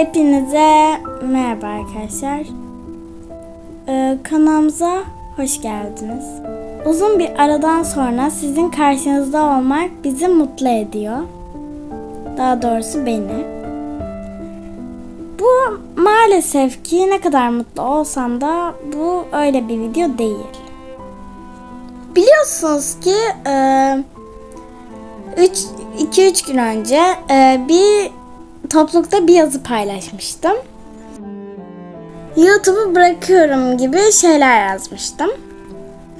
Hepinize merhaba arkadaşlar. Ee, kanalımıza hoş geldiniz. Uzun bir aradan sonra sizin karşınızda olmak bizi mutlu ediyor. Daha doğrusu beni. Bu maalesef ki ne kadar mutlu olsam da bu öyle bir video değil. Biliyorsunuz ki 2-3 gün önce e, bir toplulukta bir yazı paylaşmıştım. YouTube'u bırakıyorum gibi şeyler yazmıştım.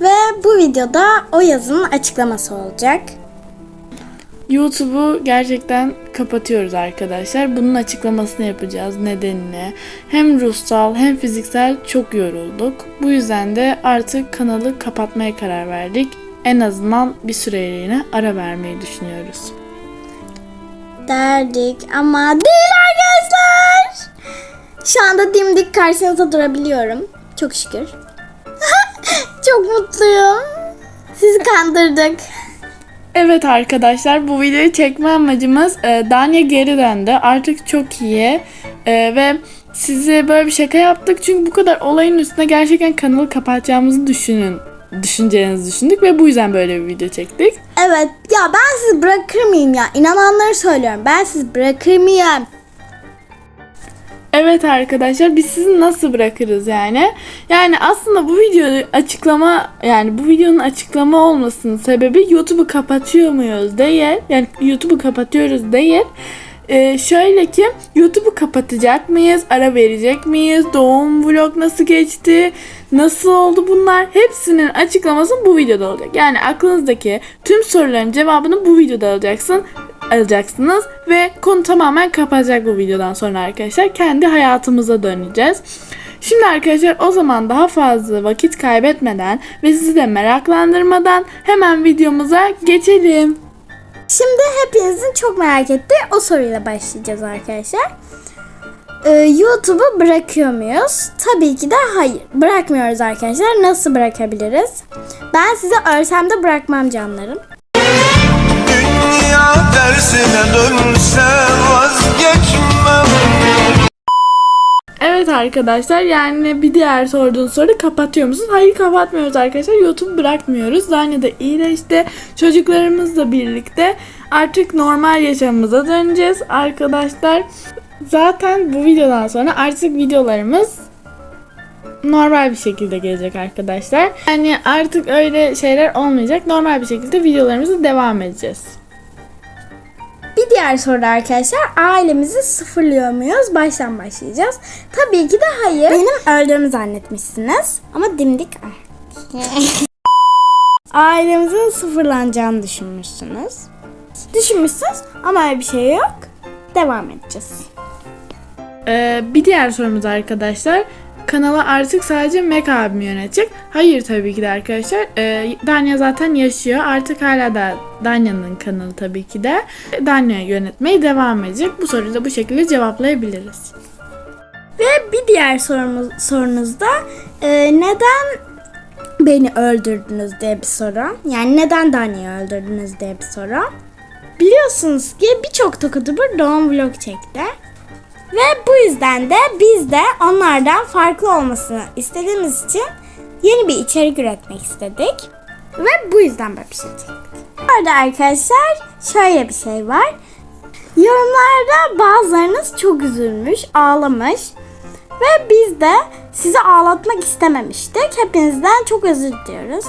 Ve bu videoda o yazının açıklaması olacak. YouTube'u gerçekten kapatıyoruz arkadaşlar. Bunun açıklamasını yapacağız nedenini. Hem ruhsal hem fiziksel çok yorulduk. Bu yüzden de artık kanalı kapatmaya karar verdik. En azından bir süreliğine ara vermeyi düşünüyoruz. Derdik ama değil arkadaşlar. Şu anda dimdik karşınızda durabiliyorum. Çok şükür. Çok mutluyum. Sizi kandırdık. Evet arkadaşlar bu videoyu çekme amacımız e, Danya geri döndü. Artık çok iyi E, ve size böyle bir şaka yaptık. Çünkü bu kadar olayın üstüne gerçekten kanalı kapatacağımızı düşünün düşüneceğinizi düşündük ve bu yüzden böyle bir video çektik. Evet ya ben sizi bırakır mıyım ya? İnananları söylüyorum. Ben sizi bırakır mıyım? Evet arkadaşlar biz sizi nasıl bırakırız yani? Yani aslında bu videoyu açıklama yani bu videonun açıklama olmasının sebebi YouTube'u kapatıyor muyuz değil. Yani YouTube'u kapatıyoruz değil. Ee, şöyle ki YouTube'u kapatacak mıyız? Ara verecek miyiz? Doğum vlog nasıl geçti? Nasıl oldu bunlar? Hepsinin açıklaması bu videoda olacak. Yani aklınızdaki tüm soruların cevabını bu videoda alacaksın alacaksınız ve konu tamamen kapatacak bu videodan sonra arkadaşlar. Kendi hayatımıza döneceğiz. Şimdi arkadaşlar o zaman daha fazla vakit kaybetmeden ve sizi de meraklandırmadan hemen videomuza geçelim. Şimdi hepinizin çok merak ettiği o soruyla başlayacağız arkadaşlar. Ee, YouTube'u bırakıyor muyuz? Tabii ki de hayır. Bırakmıyoruz arkadaşlar. Nasıl bırakabiliriz? Ben size örsem de bırakmam canlarım. Dünya tersine dönse vazgeçmem Evet arkadaşlar yani bir diğer sorduğun soru kapatıyor musunuz? Hayır kapatmıyoruz arkadaşlar. YouTube bırakmıyoruz. Zanya da iyileşti. Çocuklarımızla birlikte artık normal yaşamımıza döneceğiz arkadaşlar. Zaten bu videodan sonra artık videolarımız normal bir şekilde gelecek arkadaşlar. Yani artık öyle şeyler olmayacak. Normal bir şekilde videolarımıza devam edeceğiz. Bir diğer soru da arkadaşlar ailemizi sıfırlıyor muyuz? Baştan başlayacağız. Tabii ki de hayır. Benim öldüğümü zannetmişsiniz. Ama dimdik Ailemizin sıfırlanacağını düşünmüşsünüz. Düşünmüşsünüz ama öyle bir şey yok. Devam edeceğiz. Ee, bir diğer sorumuz arkadaşlar. Kanala artık sadece Mac abim yönetecek. Hayır tabii ki de arkadaşlar. Ee, Danya zaten yaşıyor. Artık hala da Danya'nın kanalı tabii ki de. Danya yönetmeye devam edecek. Bu soruyu da bu şekilde cevaplayabiliriz. Ve bir diğer sorumuz, sorunuz da e, neden beni öldürdünüz diye bir soru. Yani neden Dani'yi öldürdünüz diye bir soru. Biliyorsunuz ki birçok Tokutuber doğum vlog çekti. Ve bu yüzden de biz de onlardan farklı olmasını istediğimiz için yeni bir içerik üretmek istedik. Ve bu yüzden böyle bir şey çektik. Orada arkadaşlar şöyle bir şey var. Yorumlarda bazılarınız çok üzülmüş, ağlamış. Ve biz de sizi ağlatmak istememiştik. Hepinizden çok özür diliyoruz.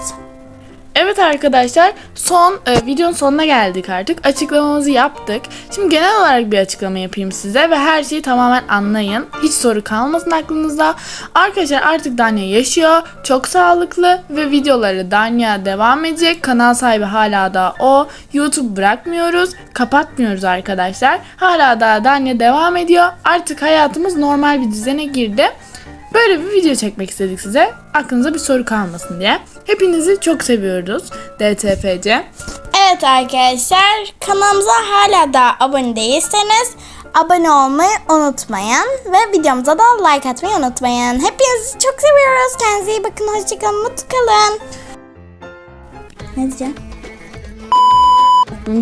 Evet arkadaşlar son e, videonun sonuna geldik artık. Açıklamamızı yaptık. Şimdi genel olarak bir açıklama yapayım size ve her şeyi tamamen anlayın. Hiç soru kalmasın aklınızda. Arkadaşlar artık Danya yaşıyor. Çok sağlıklı ve videoları Danya devam edecek. Kanal sahibi hala da o. YouTube bırakmıyoruz. Kapatmıyoruz arkadaşlar. Hala da Danya devam ediyor. Artık hayatımız normal bir düzene girdi. Böyle bir video çekmek istedik size. Aklınıza bir soru kalmasın diye. Hepinizi çok seviyoruz. DTFC. Evet arkadaşlar kanalımıza hala da abone değilseniz abone olmayı unutmayın. Ve videomuza da like atmayı unutmayın. Hepinizi çok seviyoruz. Kendinize iyi bakın. Hoşçakalın. Mutlu kalın. Ne diyeceğim?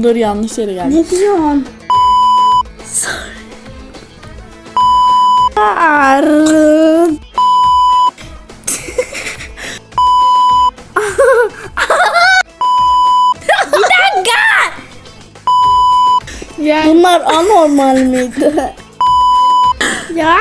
Dur yanlış yere geldi. Ne diyorsun? Sorry. Bunlar anormal miydi? ya.